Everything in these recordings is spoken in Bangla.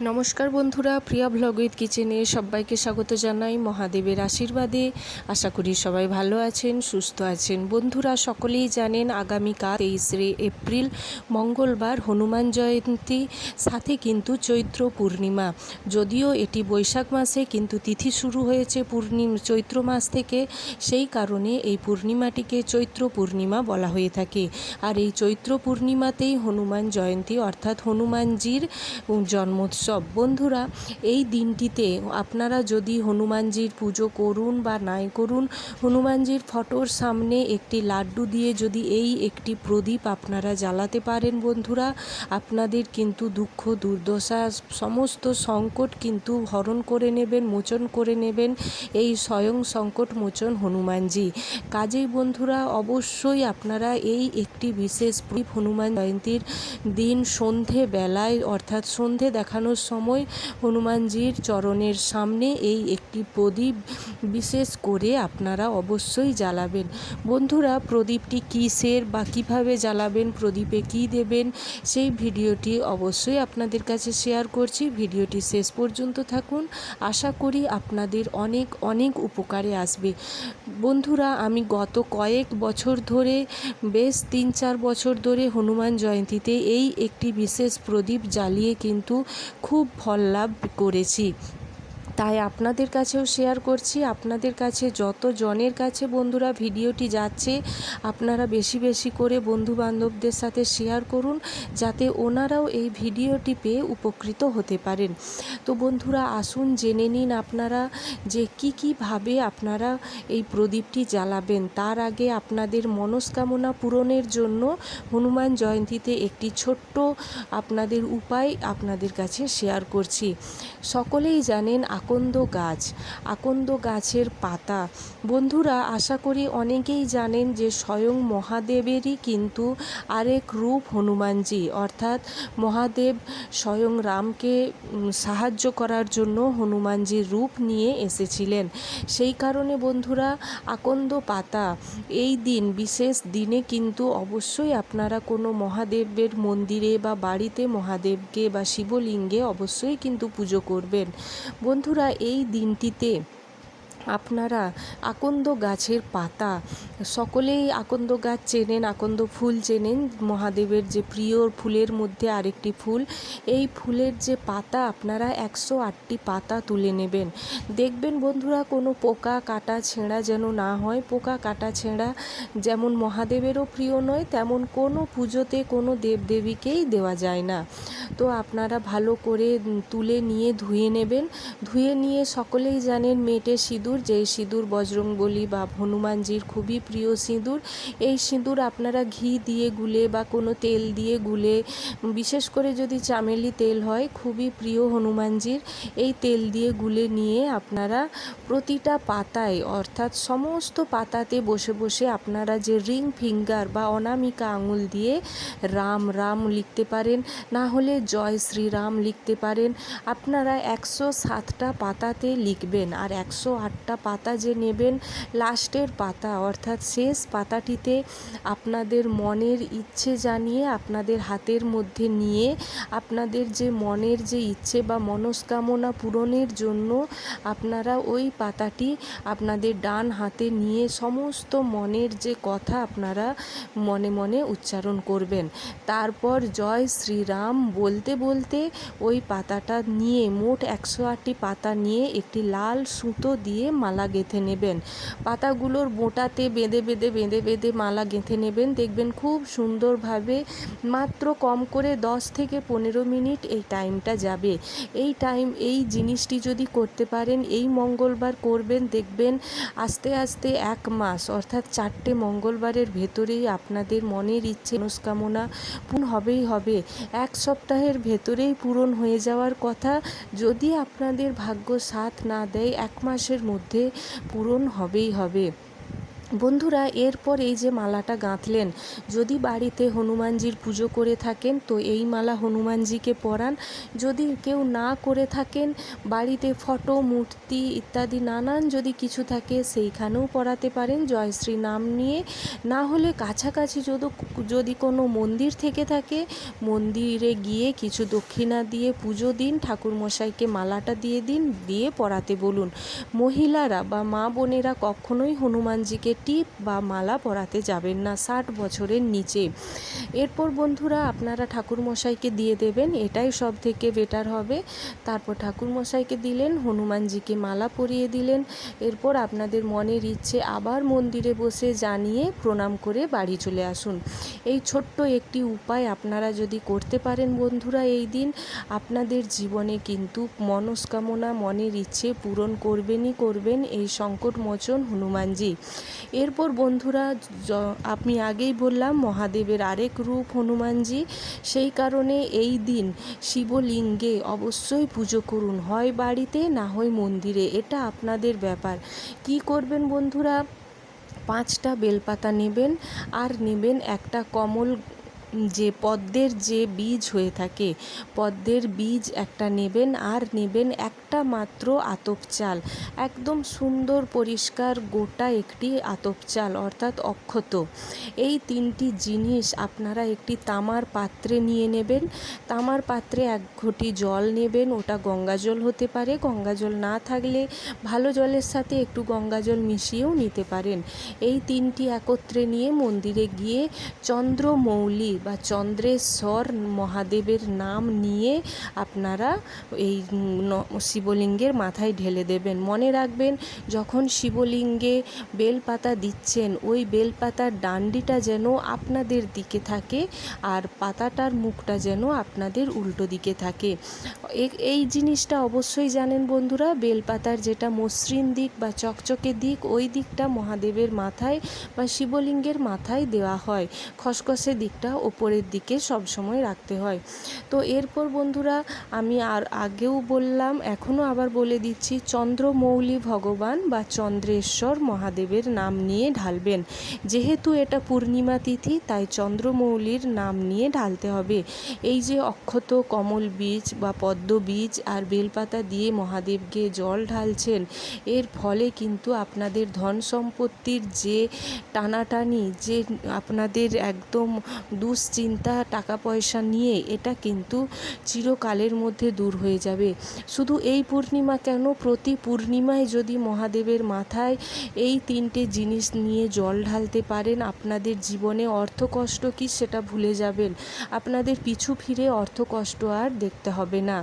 নমস্কার বন্ধুরা, প্রিয়া ব্লগ উইথ কিচেনে সবাইকে স্বাগত জানাই মহাদেবের আশীর্বাদে। আশা করি সবাই ভালো আছেন, সুস্থ আছেন। বন্ধুরা, সকলেই জানেন আগামীকাল তেইশে এপ্রিল, মঙ্গলবার হনুমান জয়ন্তী, সাথে কিন্তু চৈত্র পূর্ণিমা। যদিও এটি বৈশাখ মাসে, কিন্তু তিথি শুরু হয়েছে পূর্ণিম, চৈত্র মাস থেকে। সেই কারণে এই পূর্ণিমাটিকে চৈত্র পূর্ণিমা বলা হয়ে থাকে। আর এই চৈত্র পূর্ণিমাতেই হনুমান জয়ন্তী, অর্থাৎ হনুমানজির জন্মোৎসব বন্ধুরা, এই দিনটিতে আপনারা যদি হনুমানজির পুজো করুন বা নাই করুন, হনুমানজির ফটোর সামনে একটি লাড্ডু দিয়ে যদি এই একটি প্রদীপ আপনারা জ্বালাতে পারেন বন্ধুরা, আপনাদের কিন্তু দুঃখ, দুর্দশা, সমস্ত সংকট কিন্তু হরণ করে নেবেন, মোচন করে নেবেন, এই স্বয়ং সংকট মোচন হনুমানজি। কাজেই বন্ধুরা, অবশ্যই আপনারা এই একটি বিশেষ প্রদীপ হনুমান জয়ন্তীর দিন সন্ধে বেলায় অর্থাৎ সন্ধে দেখানোর সময় হনুমানজির চরণের সামনে এই একটি প্রদীপ বিশেষ করে আপনারা অবশ্যই জ্বালাবেন। বন্ধুরা, প্রদীপটি কিসের বা কীভাবে জ্বালাবেন, প্রদীপে কি দেবেন, সেই ভিডিওটি অবশ্যই আপনাদের কাছে শেয়ার করছি। ভিডিওটি শেষ পর্যন্ত থাকুন। আশা করি আপনাদের অনেক অনেক উপকারে আসবে। বন্ধুরা, আমি গত কয়েক বছর ধরে, বেশ তিন চার বছর ধরে হনুমান জয়ন্তীতে এই একটি বিশেষ প্রদীপ জ্বালিয়ে কিন্তু খুব ফল লাভ করেছি। তাই আপনাদের কাছেও শেয়ার করছি। আপনাদের কাছে যত জনের কাছে বন্ধুরা ভিডিওটি যাচ্ছে, আপনারা বেশি বেশি করে বন্ধু বান্ধবদের সাথে শেয়ার করুন, যাতে ওনারাও এই ভিডিওটি পেয়ে উপকৃত হতে পারেন। তো বন্ধুরা, আসুন জেনে নিন আপনারা যে কি কীভাবে আপনারা এই প্রদীপটি জ্বালাবেন। তার আগে আপনাদের মনস্কামনা পূরণের জন্য হনুমান জয়ন্তীতে একটি ছোট্ট আপনাদের উপায় আপনাদের কাছে শেয়ার করছি। সকলেই জানেন আকন্দ গাছ, আকন্দ গাছের পাতা। বন্ধুরা, আশা করি অনেকেই জানেন যে স্বয়ং মহাদেবেরই কিন্তু আরেক রূপ হনুমানজি। অর্থাৎ মহাদেব স্বয়ং রামকে সাহায্য করার জন্য হনুমানজির রূপ নিয়ে এসেছিলেন। সেই কারণে বন্ধুরা, আকন্দ পাতা এই দিন, বিশেষ দিনে কিন্তু অবশ্যই আপনারা কোনো মহাদেবের মন্দিরে বা বাড়িতে মহাদেবকে বা শিবলিঙ্গে অবশ্যই কিন্তু পুজো করবেন। বন্ধুরা এই দিনটিতে আপনারা আকন্দ গাছের পাতা, সকলেই আকন্দ গাছ চেনেন, আকন্দ ফুল চেনেন, মহাদেবের যে প্রিয় ফুলের মধ্যে আরেকটি ফুল, এই ফুলের যে পাতা আপনারা একশো আটটি পাতা তুলে নেবেন। দেখবেন বন্ধুরা, কোনো পোকা কাটা ছেঁড়া যেন না হয়। পোকা কাটা ছেঁড়া যেমন মহাদেবেরও প্রিয় নয়, তেমন কোনো পুজোতে কোনো দেবদেবীকেই দেওয়া যায় না। তো আপনারা ভালো করে তুলে নিয়ে ধুয়ে নেবেন। ধুয়ে নিয়ে সকলেই জানেন মেটে সিঁদুর যেই সিঁদুর বজরংবলী বা হনুমানজির খুবই প্রিয় সিঁদুর, এই সিঁদুর আপনারা ঘি দিয়ে গুলে বা কোনো তেল দিয়ে গুলে, বিশেষ করে যদি চামেলি তেল হয়, খুবই প্রিয় হনুমানজির, এই তেল দিয়ে গুলে নিয়ে আপনারা প্রতিটা পাতায়, অর্থাৎ সমস্ত পাতাতে বসে বসে আপনারা যে রিং ফিঙ্গার বা অনামিকা আঙুল দিয়ে রাম রাম লিখতে পারেন, না হলে জয় শ্রীরাম লিখতে পারেন, আপনারা একশো সাতটা পাতাতে লিখবেন আর একশো আটটা পাতা যে নেবেন, লাস্টের পাতা, অর্থাৎ শেষ পাতাটিতে আপনাদের মনের ইচ্ছে জানিয়ে, আপনাদের হাতের মধ্যে নিয়ে, আপনাদের যে মনের যে ইচ্ছে বা মনস্কামনা পূরণের জন্য আপনারা ওই পাতাটি আপনাদের ডান হাতে নিয়ে সমস্ত মনের যে কথা আপনারা মনে মনে উচ্চারণ করবেন। তারপর জয় শ্রীরাম বলতে বলতে ওই পাতাটা নিয়ে, মোট একশো আটটি পাতা নিয়ে একটি লাল সুতো দিয়ে মালা গেঁথে নেবেন। পাতাগুলোর বোঁটাতে বেঁধে বেঁধে বেঁধে বেঁধে মালা গেঁথে নেবেন। দেখবেন খুব সুন্দরভাবে মাত্র কম করে দশ থেকে পনেরো মিনিট এই টাইমটা যাবে। এই টাইম, এই জিনিসটি যদি করতে পারেন, এই মঙ্গলবার করবেন, দেখবেন আস্তে আস্তে এক মাস, অর্থাৎ চারটে মঙ্গলবারের ভেতরেই আপনাদের মনের ইচ্ছে, মনস্কামনা পূর্ণ হবেই হবে। এক সপ্তাহের ভেতরেই পূরণ হয়ে যাওয়ার কথা যদি আপনাদের ভাগ্য সাথ না দেয়, এক মাসের মধ্যে পূরণ হবেই হবে। বন্ধুরা, এরপর এই যে মালাটা গাঁথলেন, যদি বাড়িতে হনুমানজির পুজো করে থাকেন, তো এই মালা হনুমানজিকে পরান। যদি কেউ না করে থাকেন, বাড়িতে ফটো, মূর্তি ইত্যাদি নানান যদি কিছু থাকে, সেইখানেও পরাতে পারেন। জয়শ্রী নাম নিয়ে। না হলে কাছাকাছি যদি যদি কোনো মন্দির থেকে থাকে, মন্দিরে গিয়ে কিছু দক্ষিণা দিয়ে পুজো দিন, ঠাকুরমশাইকে মালাটা দিয়ে দিন, দিয়ে পরাতে বলুন। মহিলারা বা মা বোনেরা কখনোই হনুমানজিকে টিপ বা মালা পরাতে যাবেন না ষাট বছরের নিচে। এরপর বন্ধুরা আপনারা ঠাকুরমশাইকে দিয়ে দেবেন, এটাই সব থেকে বেটার হবে। তারপর ঠাকুরমশাইকে দিলেন, হনুমানজিকে মালা পরিয়ে দিলেন। এরপর আপনাদের মনের ইচ্ছে আবার মন্দিরে বসে জানিয়ে প্রণাম করে বাড়ি চলে আসুন। এই ছোট্ট একটি উপায় আপনারা যদি করতে পারেন বন্ধুরা এই দিন, আপনাদের জীবনে কিন্তু মনস্কামনা, মনের ইচ্ছে পূরণ করবেনই করবেন এই সংকট মোচন হনুমানজি। এরপর বন্ধুরা আপনি আমি আগেই বললাম, মহাদেবের আরেক রূপ হনুমানজি। সেই কারণে এই দিন শিবলিঙ্গে অবশ্যই পুজো করুন। হয় বাড়িতে, না হয় মন্দিরে। এটা আপনাদের ব্যাপার। কি করবেন বন্ধুরা? পাঁচটা বেলপাতা নেবেন, আর নেবেন একটা কমল যে পদ্মের যে বীজ হয়ে থাকে, পদ্মের বীজ একটা নেবেন আর নেবেন একটা মাত্র আতপ চাল। একদম সুন্দর পরিষ্কার গোটা একটি আতপ চাল, অর্থাৎ অক্ষত। এই তিনটি জিনিস আপনারা একটি তামার পাত্রে নিয়ে নেবেন। তামার পাত্রে এক ঘটি জল নেবেন, ওটা গঙ্গা জল হতে পারে। গঙ্গা জল না থাকলে ভালো জলের সাথে একটু গঙ্গা জল মিশিয়েও নিতে পারেন। এই তিনটি একত্রে নিয়ে মন্দিরে গিয়ে চন্দ্রমৌলি বা চন্দ্রেশ্বর মহাদেবের নাম নিয়ে আপনারা এই শিবলিঙ্গের মাথায় ঢেলে দেবেন। মনে রাখবেন, যখন শিবলিঙ্গে বেলপাতা দিচ্ছেন, ওই বেলপাতার ডান্ডিটা যেন আপনাদের দিকে থাকে আর পাতাটার মুখটা যেন আপনাদের উল্টো দিকে থাকে। এই জিনিসটা অবশ্যই জানেন বন্ধুরা, বেলপাতার যেটা মসৃণ দিক বা চকচকে দিক, ওই দিকটা মহাদেবের মাথায় বা শিবলিঙ্গের মাথায় দেওয়া হয়। খসখসে দিকটা ওপরের দিকে সবসময় রাখতে হয়। তো এরপর বন্ধুরা, আমি আর আগেও বললাম, এখনও আবার বলে দিচ্ছি, চন্দ্রমৌলি ভগবান বা চন্দ্রেশ্বর মহাদেবের নাম নিয়ে ঢালবেন। যেহেতু এটা পূর্ণিমা তিথি, তাই চন্দ্রমৌলির নাম নিয়ে ঢালতে হবে। এই যে অক্ষত, কমল বীজ বা পদ্ম বীজ আর বেলপাতা দিয়ে মহাদেবকে জল ঢালছেন, এর ফলে কিন্তু আপনাদের ধন সম্পত্তির যে টানাটানি, যে আপনাদের একদম দুশ্চিন্তা টাকা পয়সা নিয়ে এটা কিন্তু চিরকালের মধ্যে দূর হয়ে যাবে। শুধু এই পূর্ণিমা কেন? প্রতি পূর্ণিমায় যদি মহাদেবের মাথায় এই তিনটে জিনিস নিয়ে জল ঢালতে পারেন, আপনাদের জীবনে অর্থ কষ্ট কি সেটা ভুলে যাবেন। আপনাদের পিছু ফিরে অর্থ কষ্ট আর দেখতে হবে না।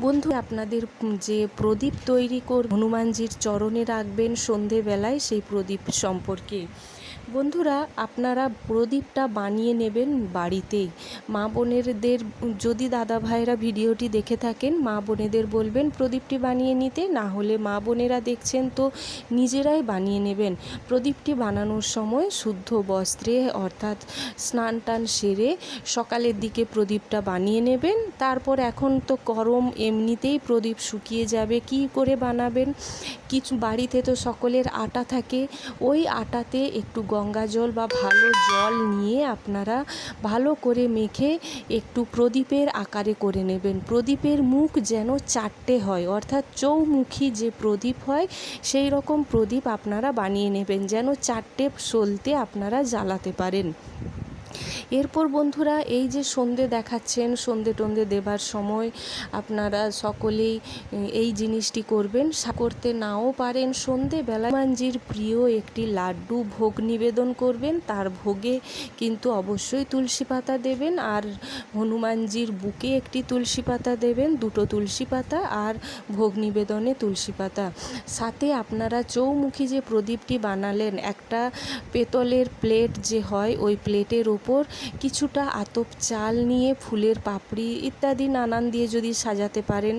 বন্ধু, আপনাদের যে প্রদীপ তৈরি কর, হনুমানজির চরণে রাখবেন সন্ধেবেলায় সেই প্রদীপ সম্পর্কে। বন্ধুরা, আপনারা প্রদীপটা বানিয়ে নেবেন বাড়িতেই। মা বোনেরদের যদি দাদা ভাইরা ভিডিওটি দেখে থাকেন, মা বোনেদের বলবেন, প্রদীপটি বানিয়ে নিতে। না হলে মা বোনেরা দেখছেন তো, নিজেরাই বানিয়ে নেবেন। প্রদীপটি বানানোর সময় শুদ্ধ বস্ত্রে, অর্থাৎ স্নান টান সেরে সকালের দিকে প্রদীপটা বানিয়ে নেবেন। তারপর এখন তো গরম, এমনিতেই প্রদীপ শুকিয়ে যাবে, কি করে বানাবেন? কিছু বাড়িতে তো সকলের আটা থাকে। ওই আটাতে একটু গঙ্গা জল বা ভালো জল নিয়ে আপনারা ভালো করে মেখে একটু প্রদীপের আকারে করে নেবেন। প্রদীপের মুখ যেন চারটে হয়, অর্থাৎ চৌমুখী যে প্রদীপ হয়, সেই রকম প্রদীপ আপনারা বানিয়ে নেবেন, যেন চারটে সলতে আপনারা জ্বালাতে পারেন। এরপর বন্ধুরা, এই যে সন্ধে দেখাচ্ছেন, সন্ধে টন্ধে দেবার সময় আপনারা সকলেই এই জিনিসটি করবেন। করতে নাও পারেন। সন্ধেবেলা হনুমানজির প্রিয় একটি লাড্ডু ভোগ নিবেদন করবেন। তার ভোগে কিন্তু অবশ্যই তুলসী পাতা দেবেন। আর হনুমানজির বুকে একটি তুলসী পাতা দেবেন, দুটো তুলসী পাতা আর ভোগ নিবেদনে তুলসী পাতা। সাথে আপনারা চৌমুখী যে প্রদীপটি বানালেন, একটা পেতলের প্লেট যে হয়, ওই প্লেটের ওপর কিছুটা আতপ চাল নিয়ে ফুলের পাপড়ি ইত্যাদি নানান দিয়ে যদি সাজাতে পারেন,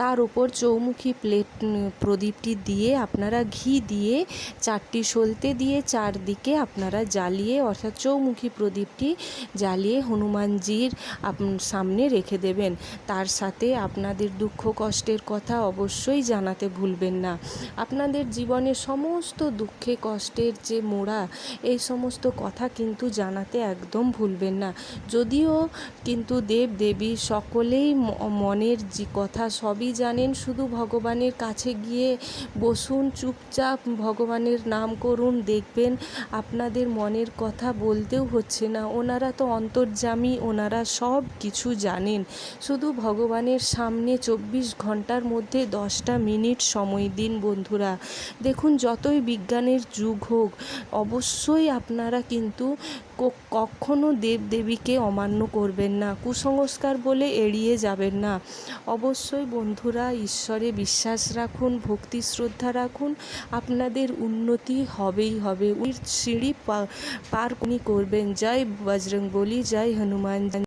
তার ওপর চৌমুখী প্লেট প্রদীপটি দিয়ে আপনারা ঘি দিয়ে, চারটি সলতে দিয়ে চারদিকে আপনারা জ্বালিয়ে, অর্থাৎ চৌমুখী প্রদীপটি জ্বালিয়ে হনুমানজির সামনে রেখে দেবেন। তার সাথে আপনাদের দুঃখ কষ্টের কথা অবশ্যই জানাতে ভুলবেন না। আপনাদের জীবনে সমস্ত দুঃখে কষ্টের যে মোড়া, এই সমস্ত কথা কিন্তু জানাতে একদম ভুলবেন না। যদিও কিন্তু দেব দেবী সকলেই মনের যে কথা সবই জানেন, শুধু ভগবানের কাছে গিয়ে বসুন, চুপচাপ ভগবানের নাম করুন, দেখবেন আপনাদের মনের কথা বলতেও হচ্ছে না। ওনারা তো অন্তর্যামী, ওনারা সব কিছু জানেন। শুধু ভগবানের সামনে চব্বিশ ঘণ্টার মধ্যে দশটা মিনিট সময় দিন বন্ধুরা। দেখুন, যতই বিজ্ঞানের যুগ হোক, অবশ্যই আপনারা কিন্তু কখনো দেবদেবীকে অমান্য করবেন না, কুসংস্কার বলে এড়িয়ে যাবেন না। অবশ্যই বন্ধুরা, ঈশ্বরে বিশ্বাস রাখুন, ভক্তি, শ্রদ্ধা রাখুন। আপনাদের উন্নতি হবেই হবে। সিঁড়ি পার করবেন। জয় বজরং বলি জয় হনুমান।